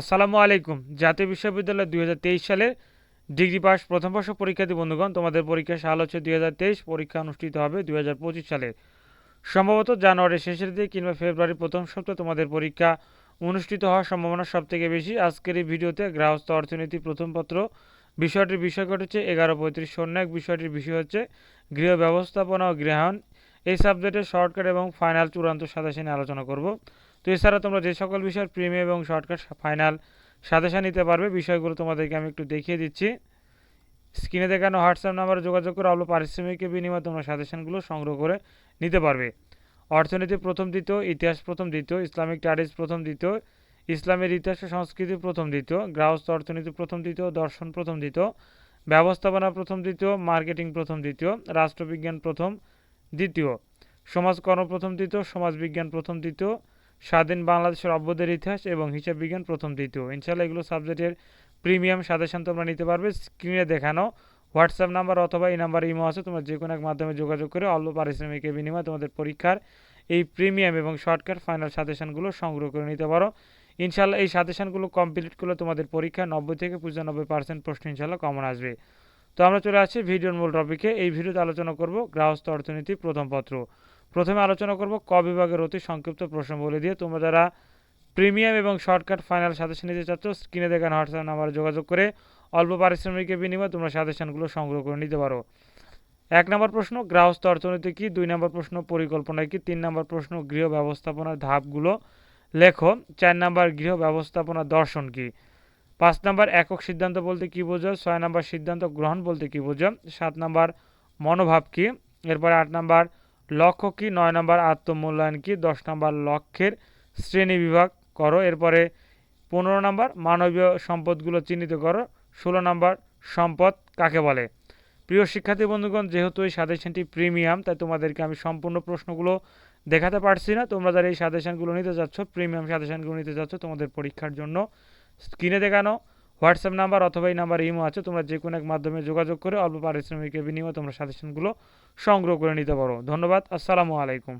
আসসালামু আলাইকুম। জাতীয় বিশ্ববিদ্যালয় দু হাজার তেইশ সালে ডিগ্রি পাস প্রথম বর্ষ পরীক্ষার্থী বন্ধুগণ, তোমাদের পরীক্ষার সাল হচ্ছে দুই হাজার তেইশ, পরীক্ষা অনুষ্ঠিত হবে দুই হাজার পঁচিশ সালে। সম্ভবত জানুয়ারির শেষের দিকে কিংবা ফেব্রুয়ারির প্রথম সপ্তাহে তোমাদের পরীক্ষা অনুষ্ঠিত হওয়ার সম্ভাবনা সব থেকে বেশি। আজকের এই ভিডিওতে গৃহস্থ অর্থনীতি প্রথম পত্র, বিষয়টির বিষয় হচ্ছে এগারো পঁয়ত্রিশ শূন্য এক বিষয়টির বিষয় হচ্ছে গৃহ ব্যবস্থাপনা ও গৃহায়ন। এই সাবজেক্টের শর্টকাট এবং ফাইনাল চূড়ান্ত নিয়ে আলোচনা করব। তো এছাড়া তোমরা যে সকল বিষয়ের প্রিমিয়াম এবং শর্টকাট ফাইনাল সাজেশন নিতে পারবে বিষয়গুলো তোমাদেরকে আমি একটু দেখিয়ে দিচ্ছি স্ক্রিনে দেখানো হোয়াটসঅ্যাপ নাম্বারে যোগাযোগ করে আলো পারিশ্রমিকের বিনিময়ে তোমরা সাজেশনগুলো সংগ্রহ করে নিতে পারবে অর্থনীতি প্রথম দ্বিতীয় ইতিহাস প্রথম দ্বিতীয় ইসলামিক স্টাডিজ প্রথম দ্বিতীয় ইসলামের ইতিহাস সংস্কৃতি প্রথম দ্বিতীয় গ্রাহস্থ অর্থনীতি প্রথম দ্বিতীয় দর্শন প্রথম দ্বিতীয় ব্যবস্থাপনা প্রথম দ্বিতীয় মার্কেটিং প্রথম দ্বিতীয় রাষ্ট্রবিজ্ঞান প্রথম দ্বিতীয় সমাজকর্ম প্রথম দ্বিতীয় সমাজবিজ্ঞান প্রথম দ্বিতীয় স্বাধীন বাংলাদেশের অভ্যদের ইতিহাস এবং হিসাব বিজ্ঞান প্রথম, দ্বিতীয়। ইনশাল্লাহ এগুলো সাবজেক্টের প্রিমিয়াম সাজেশন তোমরা নিতে পারবে। স্ক্রিনে দেখানো হোয়াটসঅ্যাপ নাম্বার অথবা এই নাম্বার ইমো আছে, তোমরা যে কোনো এক মাধ্যমে যোগাযোগ করে অল্প পারিশ্রমিকের বিনিময়ে তোমাদের পরীক্ষার এই প্রিমিয়াম এবং শর্টকাট ফাইনাল সাজেশনগুলো সংগ্রহ করে নিতে পারো। ইনশাল্লাহ এই সাজেশনগুলো কমপ্লিট করলে তোমাদের পরীক্ষা নব্বই থেকে পঁচানব্বই পার্সেন্ট প্রশ্ন ইনশাল্লাহ কমন আসবে। তো আমরা চলে আসছি ভিডিওর মূল টপিকে এই ভিডিওতে আলোচনা করব গ্রাহস্থ অর্থনীতি প্রথম পত্র। প্রথমে আলোচনা করব ক বিভাগের অতি সংক্ষিপ্ত প্রশ্ন বলে দিয়ে। তোমরা যারা প্রিমিয়াম এবং শর্টকাট ফাইনাল সাজেশন নিতে চাচ্ছ, স্ক্রিনে দেখানো হোয়াটসঅ্যাপ নাম্বারে যোগাযোগ করে অল্প পারিশ্রমিকের বিনিময়ে তোমরা সাজেশনগুলো সংগ্রহ করে নিতে পারো। এক নম্বর প্রশ্ন, গ্রাহস্থ অর্থনীতি কী? দুই নম্বর প্রশ্ন, পরিকল্পনা কী? তিন নম্বর প্রশ্ন, গৃহ ব্যবস্থাপনার ধাপগুলো লেখো। চার নম্বর, গৃহ ব্যবস্থাপনা দর্শন কী? পাঁচ নম্বর, একক সিদ্ধান্ত বলতে কি বোঝো? ছয় নম্বর, সিদ্ধান্ত গ্রহণ বলতে কি বোঝো? সাত নম্বর, মনোভাব কী? এরপরে আট নম্বর লক্ষ্য কি? নয় নম্বর আত্মমূল্যায়ন কি? দশ নম্বর লক্ষ্যের শ্রেণি বিভাগ করো। এরপরে পনেরো নম্বর মানবীয় সম্পদগুলো চিহ্নিত করো। ষোলো নম্বর সম্পদ কাকে বলে? প্রিয় শিক্ষার্থী বন্ধুগণ, যেহেতু এই সাজেশনটি প্রিমিয়াম, তাই তোমাদেরকে আমি সম্পূর্ণ প্রশ্নগুলো দেখাতে পারছি না। তোমরা যারা এই সাজেশনগুলো নিতে চাচ্ছ প্রিমিয়াম সাজেশনগুলো নিতে যাচ্ছ, তোমাদের পরীক্ষার জন্য স্ক্রিনে দেখানো হোয়াটসঅ্যাপ নাম্বার অথবা এই নাম্বার ইমো আছে, তোমরা যে কোনো এক মাধ্যমে যোগাযোগ করে অল্প পারিশ্রমিকের বিনিময়ে তোমরা সাজেশনগুলো সংগ্রহ করে নিতে পারো। ধন্যবাদ, আসসালামু আলাইকুম।